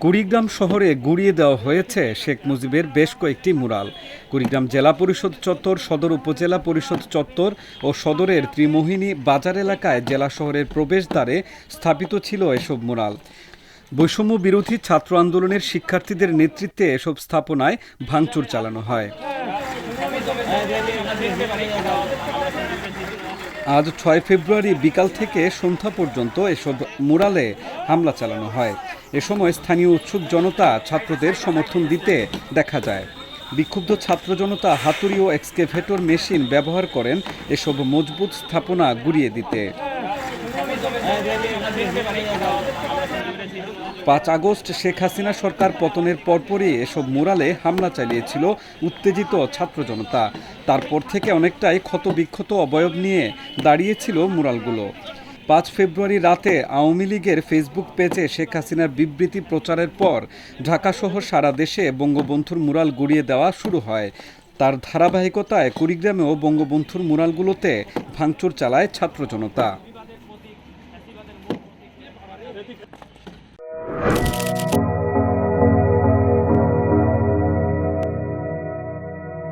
কুড়িগ্রাম শহরে গুড়িয়ে দেওয়া হয়েছে শেখ মুজিবের বেশ কয়েকটি মুরাল। কুড়িগ্রাম জেলা পরিষদ চত্বর, সদর উপজেলা পরিষদ চত্বর ও সদরের ত্রিমোহিনী বাজার এলাকায় জেলা শহরের প্রবেশদ্বারে স্থাপিত ছিল এসব মুরাল। বৈষম্য বিরোধী ছাত্র আন্দোলনের শিক্ষার্থীদের নেতৃত্বে এসব স্থাপনায় ভাঙচুর চালানো হয়। আজ ছয় ফেব্রুয়ারি বিকাল থেকে সন্ধ্যা পর্যন্ত এসব মুরালে হামলা চালানো হয়। এ সময় স্থানীয় উৎসুক জনতা ছাত্রদের সমর্থন দিতে দেখা যায়। বিক্ষুব্ধ ছাত্র জনতা হাতুড়ি ও এক্সকেভেটর মেশিন ব্যবহার করেন এসব মজবুত স্থাপনা গুড়িয়ে দিতে। পাঁচ আগস্ট শেখ হাসিনা সরকার পতনের পরপরই এসব মুরালে হামলা চালিয়েছিল উত্তেজিত ছাত্র জনতা। তারপর থেকে অনেকটাই ক্ষতবিক্ষত অবয়ব নিয়ে দাঁড়িয়েছিল মুরালগুলো পাঁচ ফেব্রুয়ারি রাতে আওয়ামী লীগের ফেসবুক পেজে শেখ হাসিনার বিবৃতি প্রচারের পর ঢাকাসহ সারা দেশে বঙ্গবন্ধুর মুরাল গড়িয়ে দেওয়া শুরু হয়। তার ধারাবাহিকতায় কুড়িগ্রামেও বঙ্গবন্ধুর মুরালগুলোতে ভাঙচুর চালায় ছাত্র জনতা।